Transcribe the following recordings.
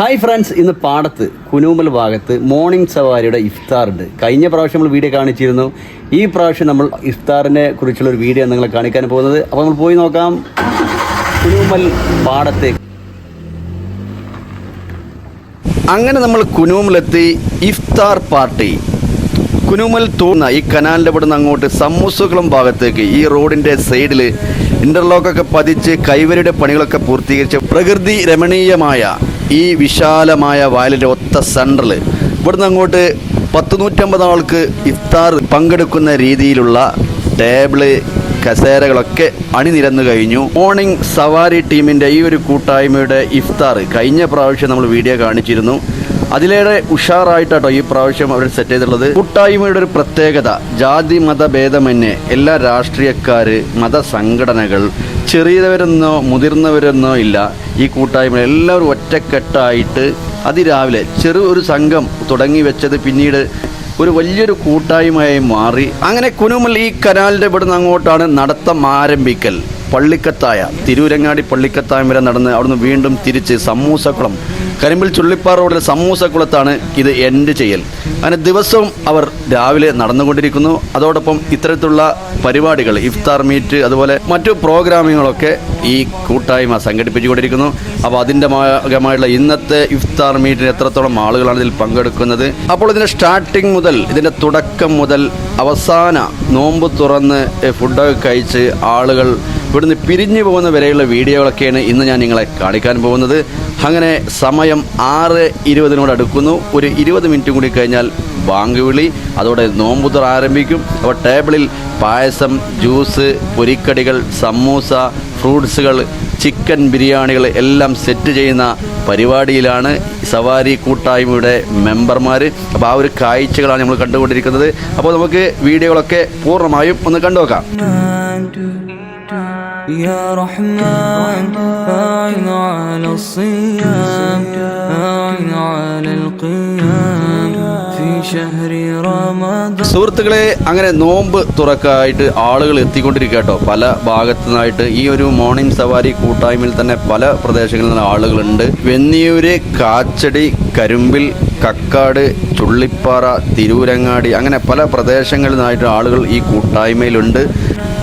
Hi friends ഇന്ന് പാടത്ത് കുനൂമൽ ഭാഗത്ത് മോർണിംഗ് സവാരിയുടെ ഇഫ്താർ ഉണ്ട്. കഴിഞ്ഞ പ്രാവശ്യം നമ്മൾ വീഡിയോ കാണിച്ചിരുന്നു. ഈ പ്രാവശ്യം നമ്മൾ ഇഫ്താറിനെ കുറിച്ചുള്ള ഒരു വീഡിയോ നിങ്ങളെ കാണിക്കാൻ പോകുന്നത്. അപ്പോൾ നമ്മൾ പോയി നോക്കാം. കുനൂമൽ പാടത്തെ അങ്ങനെ നമ്മൾ കുനൂമലെത്തി ഇഫ്താർ പാർട്ടി. കുനുമൽ തൂന്ന ഈ കനാലിന്റെ അവിടുന്ന് അങ്ങോട്ട് സമൂസുകളും ഭാഗത്തേക്ക് ഈ റോഡിന്റെ സൈഡിൽ ഇന്റർലോക്കൊക്കെ പതിച്ച് കൈവരിയുടെ പണികളൊക്കെ പൂർത്തീകരിച്ച് പ്രകൃതി രമണീയമായ ഈ വിശാലമായ വയലിന്റെ ഒത്ത സെന്ററിൽ ഇവിടുന്ന് അങ്ങോട്ട് പത്ത് നൂറ്റമ്പത് ആൾക്ക് ഇഫ്താർ പങ്കെടുക്കുന്ന രീതിയിലുള്ള ടേബിൾ കസേരകളൊക്കെ അണിനിരന്നു കഴിഞ്ഞു. മോർണിംഗ് സവാരി ടീമിന്റെ ഈ ഒരു കൂട്ടായ്മയുടെ ഇഫ്താർ കഴിഞ്ഞ പ്രാവശ്യം നമ്മൾ വീഡിയോ കാണിച്ചിരുന്നു. അതിലേറെ ഉഷാറായിട്ടാട്ടോ ഈ പ്രാവശ്യം അവർ സെറ്റ് ചെയ്തിട്ടുള്ളത്. കൂട്ടായ്മയുടെ ഒരു പ്രത്യേകത ജാതി മത മതഭേദമന്യേ എല്ലാ രാഷ്ട്രീയക്കാർ മതസംഘടനകൾ ചെറിയവരെന്നോ മുതിർന്നവരെന്നോ ഇല്ല ഈ കൂട്ടായ്മ എല്ലാവരും ഒറ്റക്കെട്ടായിട്ട് അതിരാവിലെ ചെറു ഒരു സംഘം തുടങ്ങി വെച്ചത് പിന്നീട് ഒരു വലിയൊരു കൂട്ടായ്മയായി മാറി. അങ്ങനെ കുനുമൽ ഈ കനാലിന്റെ ഇവിടുന്ന് അങ്ങോട്ടാണ് നടത്തം ആരംഭിക്കൽ. പള്ളിക്കത്തായ തിരൂരങ്ങാടി പള്ളിക്കത്തായം വരെ നടന്ന് അവിടുന്ന് വീണ്ടും തിരിച്ച് സമൂസക്കുളം. കരിമ്പിൽ ചുള്ളിപ്പാറ റോഡിലെ സമൂസക്കുളത്താണ് ഇത് എൻഡ് ചെയ്യൽ. അങ്ങനെ ദിവസവും അവർ രാവിലെ നടന്നുകൊണ്ടിരിക്കുന്നു. അതോടൊപ്പം ഇത്തരത്തിലുള്ള പരിപാടികൾ ഇഫ്താർ മീറ്റ് അതുപോലെ മറ്റു പ്രോഗ്രാമുകളൊക്കെ ഈ കൂട്ടായ്മ സംഘടിപ്പിച്ചുകൊണ്ടിരിക്കുന്നു. അപ്പോൾ അതിന്റെ ഭാഗമായുള്ള ഇന്നത്തെ ഇഫ്താർ മീറ്റിന് എത്രത്തോളം ആളുകളാണ് ഇതിൽ പങ്കെടുക്കുന്നത്? അപ്പോൾ ഇതിന്റെ സ്റ്റാർട്ടിംഗ് മുതൽ ഇതിന്റെ തുടക്കം മുതൽ അവസാന നോമ്പ് തുറന്ന് ഫുഡൊക്കെ കഴിച്ച് ആളുകൾ ഇവിടുന്ന് പിരിഞ്ഞു പോകുന്ന വരെയുള്ള വീഡിയോകളൊക്കെയാണ് ഇന്ന് ഞാൻ നിങ്ങളെ കാണിക്കാൻ പോകുന്നത്. അങ്ങനെ സമയം ആറ് ഇരുപതിനോട് അടുക്കുന്നു. ഒരു ഇരുപത് മിനിറ്റ് കൂടി കഴിഞ്ഞാൽ ബാങ്ക് വിളി. അതോടെ നോമ്പുതുറ ആരംഭിക്കും. അപ്പോൾ ടേബിളിൽ പായസം ജ്യൂസ് പൊരിക്കടികൾ സമൂസ ഫ്രൂട്ട്സുകൾ ചിക്കൻ ബിരിയാണികൾ എല്ലാം സെറ്റ് ചെയ്യുന്ന പരിപാടിയിലാണ് സവാരി കൂട്ടായ്മയുടെ മെമ്പർമാർ അപ്പോൾ ആ ഒരു കാഴ്ചകളാണ് നമ്മൾ കണ്ടുകൊണ്ടിരിക്കുന്നത് അപ്പോൾ നമുക്ക് വീഡിയോകളൊക്കെ പൂർണ്ണമായും ഒന്ന് കണ്ടുനോക്കാം يا رحمن أعن على الصيام أعن على القيام في شهر رمضان സുഹൃത്തുക്കളെ അങ്ങനെ നോമ്പ് തുറക്കായിട്ട് ആളുകൾ എത്തിക്കൊണ്ടിരിക്കുക കേട്ടോ. പല ഭാഗത്തു നിന്നായിട്ട് ഈ ഒരു മോർണിംഗ് സവാരി കൂട്ടായ്മയിൽ തന്നെ പല പ്രദേശങ്ങളിൽ നിന്ന് ആളുകളുണ്ട്. വെന്നിയൂര് കാച്ചടി കരുമ്പിൽ കക്കാട് ചുള്ളിപ്പാറ തിരൂരങ്ങാടി അങ്ങനെ പല പ്രദേശങ്ങളിൽ നിന്നായിട്ട് ആളുകൾ ഈ കൂട്ടായ്മയിലുണ്ട്.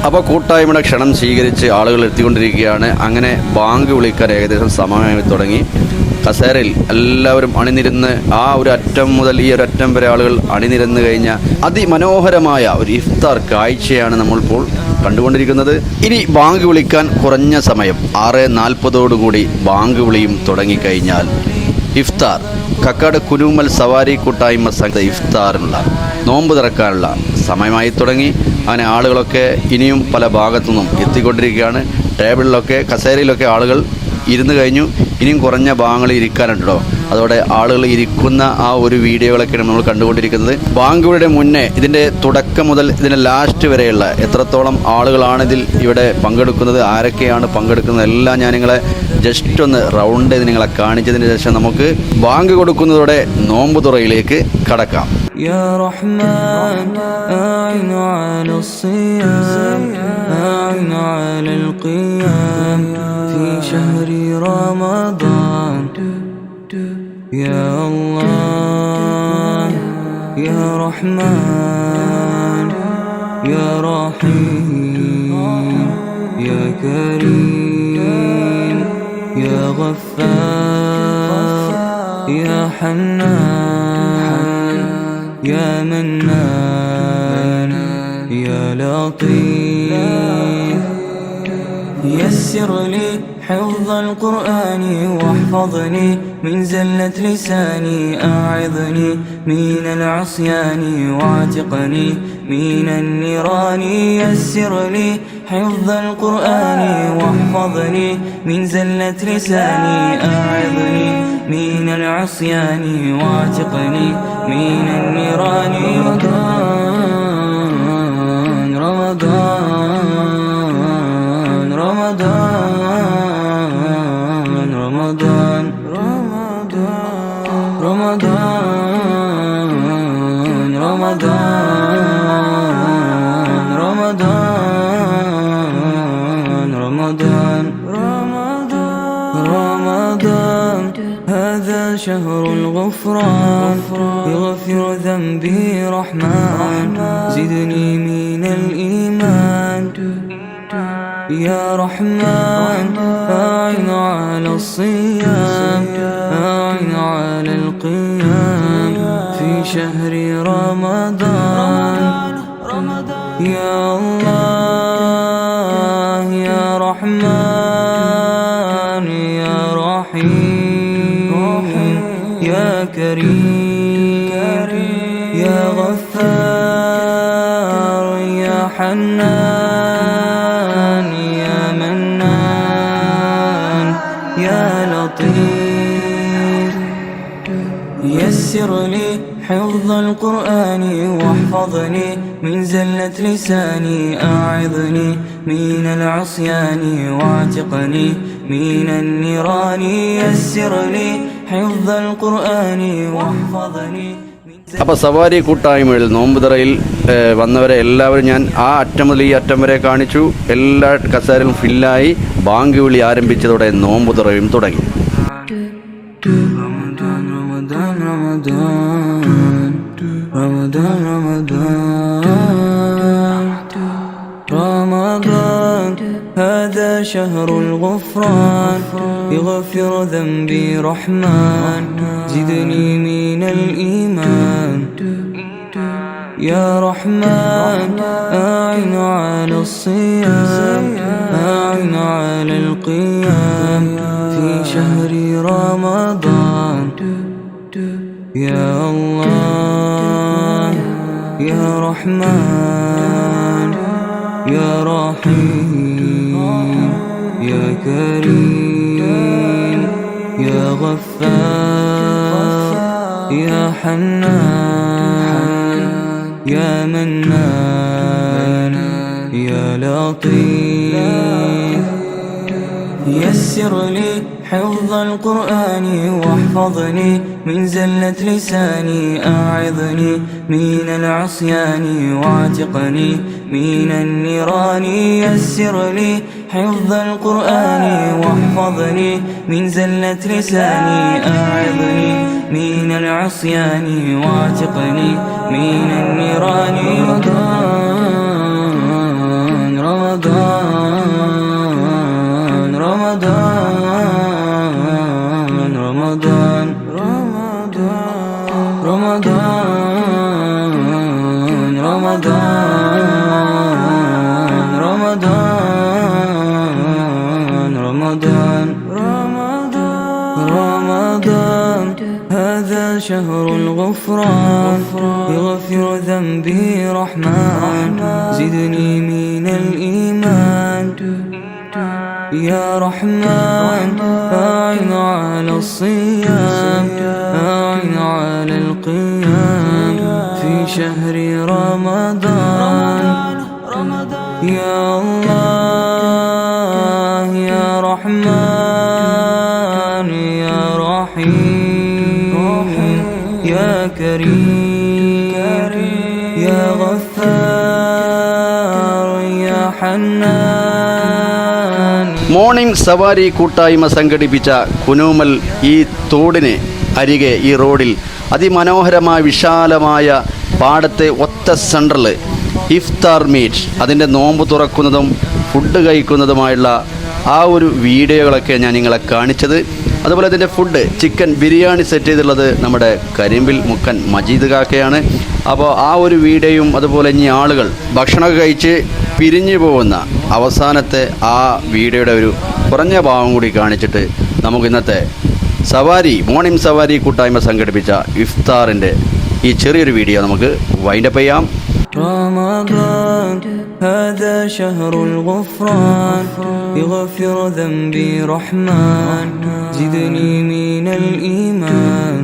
അപ്പോൾ കൂട്ടായ്മയുടെ ക്ഷണം സ്വീകരിച്ച് ആളുകൾ എത്തിക്കൊണ്ടിരിക്കുകയാണ്. അങ്ങനെ ബാങ്ക് വിളിക്കാൻ ഏകദേശം സമയമായി തുടങ്ങി. കസേരയിൽ എല്ലാവരും അണിനിരുന്ന് ആ ഒരു അറ്റം മുതൽ ഈ ഒരു അറ്റം വരെ ആളുകൾ അണിനിരന്ന് കഴിഞ്ഞ അതിമനോഹരമായ ഒരു ഇഫ്താർ കാഴ്ചയാണ് നമ്മളിപ്പോൾ കണ്ടുകൊണ്ടിരിക്കുന്നത്. ഇനി ബാങ്ക് വിളിക്കാൻ കുറഞ്ഞ സമയം. ആറ് നാൽപ്പതോടുകൂടി ബാങ്ക് വിളിയും തുടങ്ങിക്കഴിഞ്ഞാൽ ഇഫ്താർ കക്കാട് കുരുമൽ സവാരി കൂട്ടായ്മ സംഘ ഇഫ്താറിനുള്ള നോമ്പ് തുറക്കാനുള്ള സമയമായി തുടങ്ങി. അങ്ങനെ ആളുകളൊക്കെ ഇനിയും പല ഭാഗത്തു നിന്നും എത്തിക്കൊണ്ടിരിക്കുകയാണ്. ടേബിളിലൊക്കെ കസേരയിലൊക്കെ ആളുകൾ ഇരുന്ന് കഴിഞ്ഞു ഇനിയും കുറഞ്ഞ ഭാഗങ്ങൾ ഇരിക്കാനുണ്ടോ അതോടെ ആളുകൾ ഇരിക്കുന്ന ആ ഒരു വീഡിയോകളൊക്കെയാണ് നമ്മൾ കണ്ടുകൊണ്ടിരിക്കുന്നത് ബാങ്കുകളുടെ മുന്നേ ഇതിൻ്റെ തുടക്കം മുതൽ ഇതിൻ്റെ ലാസ്റ്റ് വരെയുള്ള എത്രത്തോളം ആളുകളാണ് ഇതിൽ ഇവിടെ പങ്കെടുക്കുന്നത് ആരൊക്കെയാണ് പങ്കെടുക്കുന്നത് എല്ലാം ഞാൻ നിങ്ങളെ ജസ്റ്റ് ഒന്ന് റൗണ്ട് ചെയ്ത് നിങ്ങളെ കാണിച്ചതിന് ശേഷം നമുക്ക് ബാങ്ക് കൊടുക്കുന്നതോടെ നോമ്പ് തുറയിലേക്ക് കടക്കാം يا رحمن أعن على الصيام أعن على القيام في شهر رمضان. يا الله يا رحمن يا رحيم يا كريم يا غفار يا حنان يا منان يا لطيف يسر لي حفظ القرآن واحفظني من زلة لساني أعظني من العصيان واعتقني من النيران. يسر لي حفظ القرآن واحفظني من زلة لساني أعظني من العصيان واعتقني من النيران. رمضان رمضان رمضان رمضان رمضان رمضان رمضان. هذا شهر الغفران يغفر ذنبي رحمن. زدني من الإيمان. يا رحمن أعن على الصيام. شهر رمضان. يا الله يا رحمن يا رحيم. يا كريم. يا غفار يا حنان يا منان. يا لطيف. يسر لي حفظ القرآن واحفظني من زلة لساني أعظني من العصيان واعتقني من النيران يسر لي حفظ القرآن واحفظني من زلة അപ്പോൾ സവാരി കൂട്ടായ്മയിൽ നോമ്പുതറയിൽ ഏഹ്, വന്നവരെ എല്ലാവരും ഞാൻ ആ അറ്റം മുതൽ ഈ അറ്റം വരെ കാണിച്ചു എല്ലാ കസേരയും ഫില്ലായി ബാങ്ക് വിളി ആരംഭിച്ചതോടെ നോമ്പുതറയും തുടങ്ങി رمضان رمضان رمضان رمضان رمضان رمضان هذا شهر الغفران. يغفر ذنبي رحمن. زدني من الإيمان. يا رحمن أعن على الصيام. أعن على القيام. في شهر رمضان. يا الله. يا رحمن يا رحيم يا كريم يا غفار يا حنان يا منان يا لطيف يسر لي حفظ القرآن واحفظني من زلة لساني أعظني من العصيان واعتقني من النيران. يسر لي حفظ القرآن واحفظني من زلة لساني أعظني من العصيان واعتقني من النيران. رمضان رمضان. رمضان رمضان رمضان رمضان رمضان رمضان رمضان رمضان هذا شهر الغفران يغفر ذنبي رحمن زدني من يا رحمن أعن على الصيام أعن على القيام في شهر رمضان. يا الله يا رحمن يا رحيم يا كريم يا غفار يا حنان. മോർണിംഗ് സവാരി കൂട്ടായ്മ സംഘടിപ്പിച്ച കുനൂമൽ ഈ തോടിന് അരികെ ഈ റോഡിൽ അതിമനോഹരമായ വിശാലമായ പാടത്തെ ഒത്ത സെൻട്രൽ ഇഫ്താർ മീറ്റ്. അതിന്റെ നോമ്പ് തുറക്കുന്നതും ഫുഡ് കഴിക്കുന്നതുമായുള്ള ആ ഒരു വീഡിയോകളൊക്കെ ഞാൻ നിങ്ങളെ കാണിച്ചത്. അതുപോലെ ഇതിന്റെ ഫുഡ് ചിക്കൻ ബിരിയാണി സെറ്റ് ചെയ്തുള്ളത് നമ്മുടെ കരിമ്പിൽ മുക്കൻ മജീദ് കാക്കയാണ്. അപ്പോൾ ആ ഒരു വീഡിയോയും അതുപോലെ ഇനി ആളുകൾ ഭക്ഷണമൊക്കെ കഴിച്ച് പിരിഞ്ഞു പോകുന്ന അവസാനത്തെ ആ വീഡിയോയുടെ ഒരു കുറഞ്ഞ ഭാഗം കൂടി കാണിച്ചിട്ട് നമുക്ക് ഇന്നത്തെ സവാരി മോർണിംഗ് സവാരി കൂട്ടായ്മ സംഘടിപ്പിച്ച ഇഫ്താറിൻ്റെ ഈ ചെറിയൊരു വീഡിയോ നമുക്ക് വൈൻഡപ്പ് ചെയ്യാം رمضان هذا شهر الغفران يغفر ذنبي رحمن زدني من الإيمان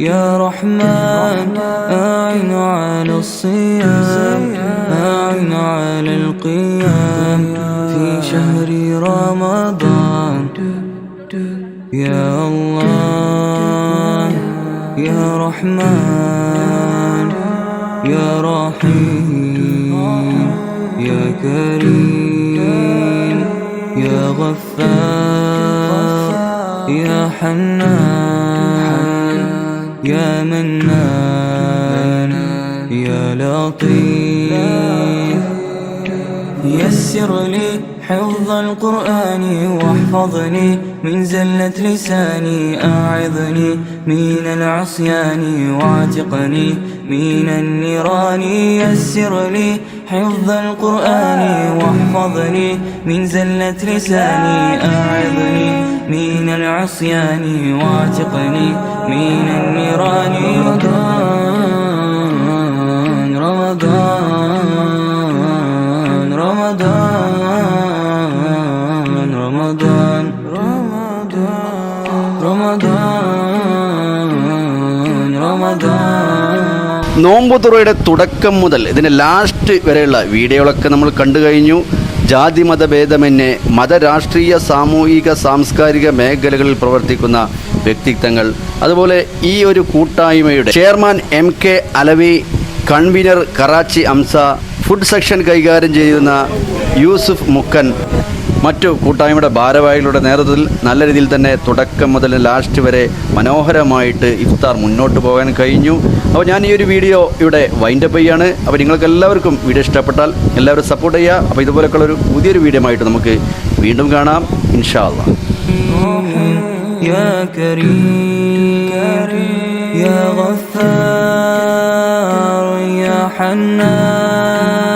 يا رحمن أعن على الصيام أعن على القيام في شهر رمضان. يا الله يا رحمن يا رحيم يا كريم يا غفار يا حنان. يا منان يا لطيف. يسر لي حفظ القرآن واحفظني من زلة لساني أعظني من العصيان واعتقني من النيران. يسر لي حفظ القرآن واحفظني من زلة لساني أعظني من العصيان واعتقني من النيران رمضان رمضان رمضان رمضان رمضان رمضان നോമ്പുതുറയുടെ തുടക്കം മുതൽ ഇതിൻ്റെ ലാസ്റ്റ് വരെയുള്ള വീഡിയോകളൊക്കെ നമ്മൾ കണ്ടു കഴിഞ്ഞു ജാതി മതഭേദമന്യേ മതരാഷ്ട്രീയ സാമൂഹിക സാംസ്കാരിക മേഖലകളിൽ പ്രവർത്തിക്കുന്ന വ്യക്തിത്വങ്ങൾ. അതുപോലെ ഈ ഒരു കൂട്ടായ്മയുടെ chairman M K Alavi convener Karachi Amsa food section കൈകാര്യം ചെയ്യുന്ന യൂസുഫ് മുക്കൻ മറ്റു കൂട്ടായ്മയുടെ ഭാരവാഹികളുടെ നേതൃത്വത്തിൽ നല്ല രീതിയിൽ തന്നെ തുടക്കം മുതൽ ലാസ്റ്റ് വരെ മനോഹരമായിട്ട് ഇഫ്താർ മുന്നോട്ട് പോകാൻ കഴിഞ്ഞു അപ്പോൾ ഞാൻ ഈ ഒരു വീഡിയോ ഇവിടെ വൈൻഡപ്പ് ചെയ്യാണ് അപ്പോൾ നിങ്ങൾക്ക് എല്ലാവർക്കും വീഡിയോ ഇഷ്ടപ്പെട്ടാൽ എല്ലാവരും സപ്പോർട്ട് ചെയ്യുക അപ്പോൾ ഇതുപോലൊക്കെയുള്ള ഒരു പുതിയൊരു വീഡിയോ ആയിട്ട് നമുക്ക് വീണ്ടും കാണാം ഇൻഷാ അള്ളാ يا كريم يا غفار يا حنان